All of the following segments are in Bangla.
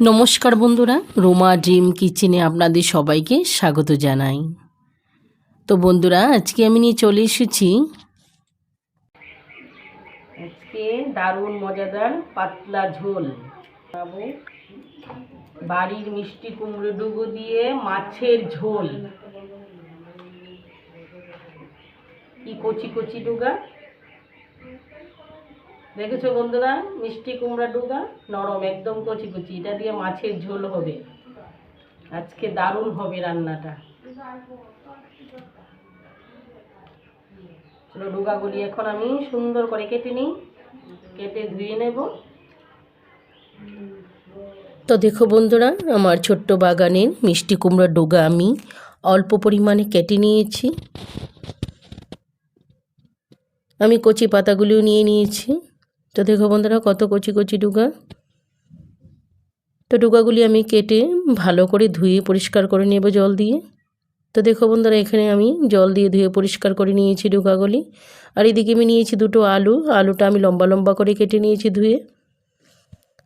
নমস্কার বন্ধুরা, রোমা ড্রিম কিচেনে আপনাদের সবাইকে স্বাগত জানাই। তো বন্ধুরা, আজকে আমি নিয়ে চলে এসেছি আজকে দারুণ মজাদার পাতলা ঝোল। বাড়ির মিষ্টি কুমড়ো ডুবো দিয়ে মাছের ঝোল। কি কচি কচি ডুগা? দেখেছ বন্ধুরা? মিষ্টি কুমড়া ডুগা, নরম, একদম কচি কচি। এটা দিয়ে মাছের ঝোল হবে। আজকে দারুণ হবে রান্নাটা। চলো ডুগাগুলি এখন আমি সুন্দর করে কেটে নিই। কেটে ধুয়ে নেব। তো দেখো বন্ধুরা, আমার ছোট্ট বাগানের মিষ্টি কুমড়ার ডোগা আমি অল্প পরিমাণে কেটে নিয়েছি। আমি কচি পাতাগুলিও নিয়ে নিয়েছি। তো দেখো বন্ধুরা, কত কচি কচি ডুগা। তো ডুগাগুলি আমি কেটে ভালো করে ধুয়ে পরিষ্কার করে নেব জল দিয়ে। তো দেখো বন্ধুরা, এখানে আমি জল দিয়ে ধুয়ে পরিষ্কার করে নিয়েছি ডুগাগুলি। আর এদিকে আমি নিয়েছি দুটো আলু। আলুটা আমি লম্বা লম্বা করে কেটে নিয়েছি ধুয়ে।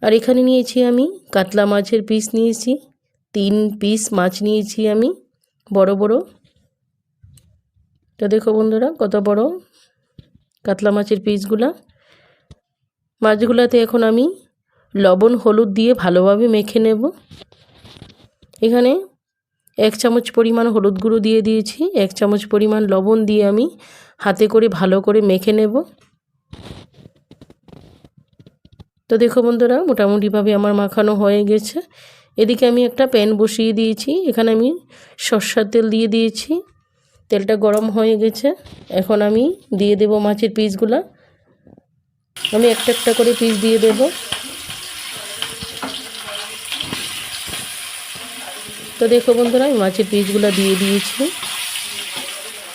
আর এখানে নিয়েছি আমি কাতলা মাছের পিস নিয়েছি। তিন পিস মাছ নিয়েছি আমি, বড় বড়। তো দেখো বন্ধুরা, কত বড় কাতলা মাছের পিসগুলা। মাছগুলাতে এখন আমি লবণ, হলুদ দিয়ে ভালোভাবে মেখে নেব। এখানে এক চামচ পরিমাণ হলুদ গুঁড়ো দিয়ে দিয়েছি। এক চামচ পরিমাণ লবণ দিয়ে আমি হাতে করে ভালো করে মেখে নেব। তো দেখো বন্ধুরা, মোটামুটিভাবে আমার মাখানো হয়ে গেছে। এদিকে আমি একটা প্যান বসিয়ে দিয়েছি। এখানে আমি সর্ষার তেল দিয়ে দিয়েছি। তেলটা গরম হয়ে গেছে। এখন আমি দিয়ে দেব মাছের পিসগুলা। আমি একটা একটা করে পিস দিয়ে দেব। তো দেখো বন্ধুরা, আমি মাছের পিসগুলো দিয়ে দিয়েছি।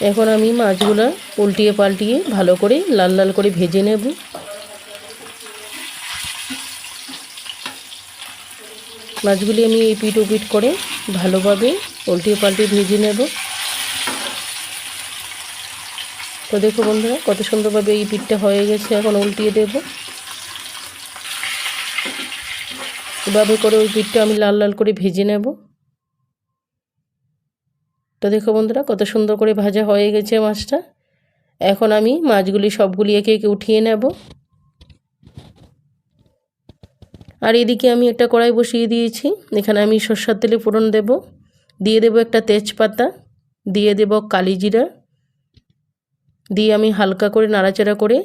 এখন আমি মাছগুলো উল্টিয়ে পাল্টিয়ে ভালো করে লাল লাল করে ভেজে নেব। মাছগুলি আমি এই পিট ওপিট করে ভালোভাবে উল্টিয়ে পাল্টিয়ে ভেজে নেব। তো দেখো বন্ধুরা, কত সুন্দরভাবে এই পিঠটা হয়ে গেছে, এখন উল্টিয়ে দেব। এভাবে করে ওই পিঠটা আমি লাল লাল করে ভেজে নেব। তো দেখো বন্ধুরা, কত সুন্দর করে ভাজা হয়ে গেছে মাছটা। এখন আমি মাছগুলি সবগুলি একে একে উঠিয়ে নেব। আর এদিকে আমি একটা কড়াই বসিয়ে দিয়েছি, এখানে আমি সর্ষার তেলে ফোড়ন দেব। দিয়ে দেব একটা তেজপাতা, দিয়ে দেব কালি জিরা দিয়ে আমি হালকা করে নাড়াচাড়া করে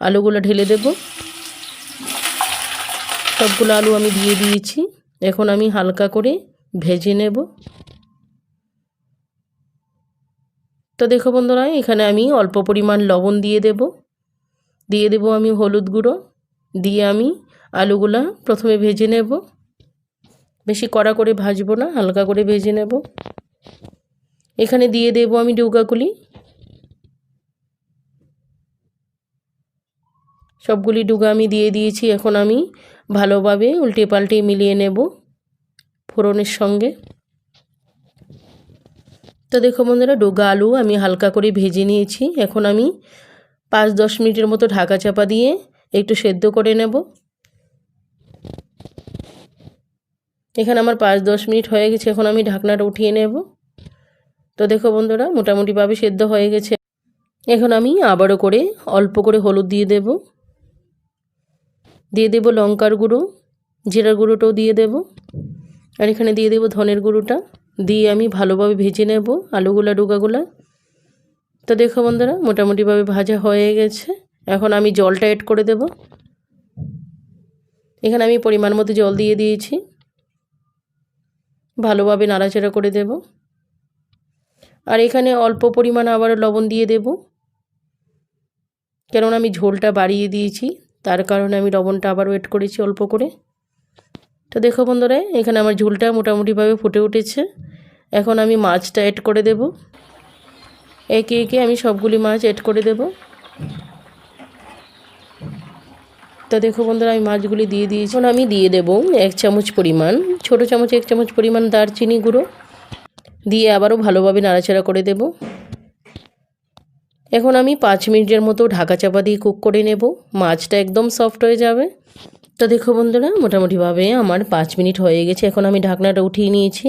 আলুগুলো ঢেলে দেব। সবগুলো আলু আমি দিয়ে দিয়েছি। এখন আমি হালকা করে ভেজে নেব। তো দেখো বন্ধুরা, এখানে আমি অল্প পরিমাণ লবণ দিয়ে দেব। দিয়ে দেব আমি হলুদ গুঁড়ো। দিয়ে আমি আলুগুলা প্রথমে ভেজে নেব। বেশি কড়া করে ভাজবো না, হালকা করে ভেজে নেব। এখানে দিয়ে দেব আমি ডৌকাগুলি সবগুলি ডুগা আমি দিয়ে দিয়েছি, এখন আমি ভালোভাবে উল্টে পাল্টে মিলিয়ে নেব ফোড়নের সঙ্গে। তো দেখো বন্ধুরা, ডোগা আলু আমি হালকা করে ভেজে নিয়েছি, এখন আমি পাঁচ দশ মিনিটের মতো ঢাকা চাপা দিয়ে একটু সেদ্ধ করে নেব। এখানে আমার পাঁচ দশ মিনিট হয়ে গেছে, এখন আমি ঢাকনাটা উঠিয়ে নেব। তো দেখো বন্ধুরা, মোটামুটিভাবে সেদ্ধ হয়ে গেছে। এখন আমি আবারও করে অল্প করে হলুদ দিয়ে দেব। দিয়ে দেব লঙ্কার গুঁড়ো, জিরার গুঁড়োটাও দিয়ে দেব। আর এখানে দিয়ে দেব ধনের গুঁড়োটা। দিয়ে আমি ভালোভাবে ভেজে নেব আলুগুলা, ডুগাগুলা। তো দেখো বন্ধুরা, মোটামুটিভাবে ভাজা হয়ে গেছে। এখন আমি জলটা অ্যাড করে দেব। এখানে আমি পরিমাণ মতো জল দিয়ে দিয়েছি। ভালোভাবে নাড়াচাড়া করে দেব। আর এখানে অল্প পরিমাণ আবার লবণ দিয়ে দেব। কেননা আমি ঝোলটা বাড়িয়ে দিয়েছি। তার কারণে আমি লবণটা আবার ওয়েট করেছি অল্প করে। তো দেখো বন্ধুরা, এখানে আমার ঝোলটা মোটামুটিভাবে ফুটে উঠেছে। এখন আমি মাছটা অ্যাড করে দেব। একে একে আমি সবগুলি মাছ অ্যাড করে দেব। তো দেখো বন্ধুরা, আমি মাছগুলি দিয়ে দিয়েছি। এখন আমি দিয়ে দেব এক চামচ পরিমাণ, ছোটো চামচ, এক চামচ পরিমাণ দারচিনি গুঁড়ো। দিয়ে আবারও ভালোভাবে নাড়াচাড়া করে দেব। এখন আমি পাঁচ মিনিটের মতো ঢাকা চাপা দিয়ে কুক করে নেব। মাছটা একদম সফট হয়ে যাবে। তো দেখো বন্ধুরা, মোটামুটিভাবে আমার পাঁচ মিনিট হয়ে গেছে। এখন আমি ঢাকনাটা উঠিয়ে নিয়েছি।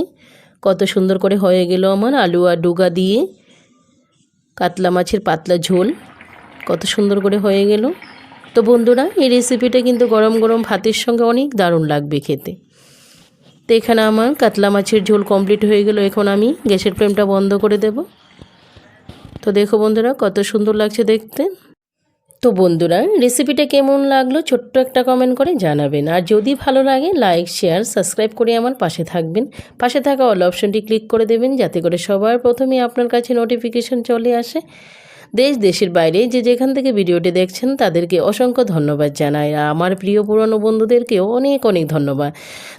কত সুন্দর করে হয়ে গেল আমার আলু আর ডুগা দিয়ে। কাতলা মাছের পাতলা ঝোল। কত সুন্দর করে হয়ে গেল। তো বন্ধুরা, এই রেসিপিটা কিন্তু গরম গরম ভাতের সঙ্গে অনেক দারুণ লাগবে খেতে। তো এখানে আমার কাতলা মাছের ঝোল কমপ্লিট হয়ে গেল। এখন আমি গ্যাসের ফ্লেমটা বন্ধ করে দেব। তো দেখো বন্ধুরা, কত সুন্দর লাগছে দেখতে। তো বন্ধুরা রেসিপিটা কেমন লাগল ছোট্ট একটা কমেন্ট করে জানাবেন। আর যদি ভালো লাগে লাইক শেয়ার সাবস্ক্রাইব করে আমার পাশে থাকবেন। পাশে থাকা অল অপশনটি ক্লিক করে দেবেন, যাতে করে সবার প্রথমে আপনার কাছে নোটিফিকেশন চলে আসে। দেশ, দেশের বাইরে যে যেখান থেকে ভিডিওটি দেখছেন তাদেরকে অসংখ্য ধন্যবাদ জানাই। আর আমার প্রিয় পুরনো বন্ধুদেরকেও অনেক অনেক ধন্যবাদ।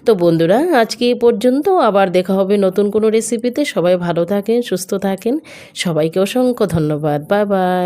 তো বন্ধুরা, আজকে এ পর্যন্ত আবার দেখা হবে নতুন কোনো রেসিপিতে সবাই ভালো থাকেন, সুস্থ থাকেন। সবাইকে অসংখ্য ধন্যবাদ। Bye bye.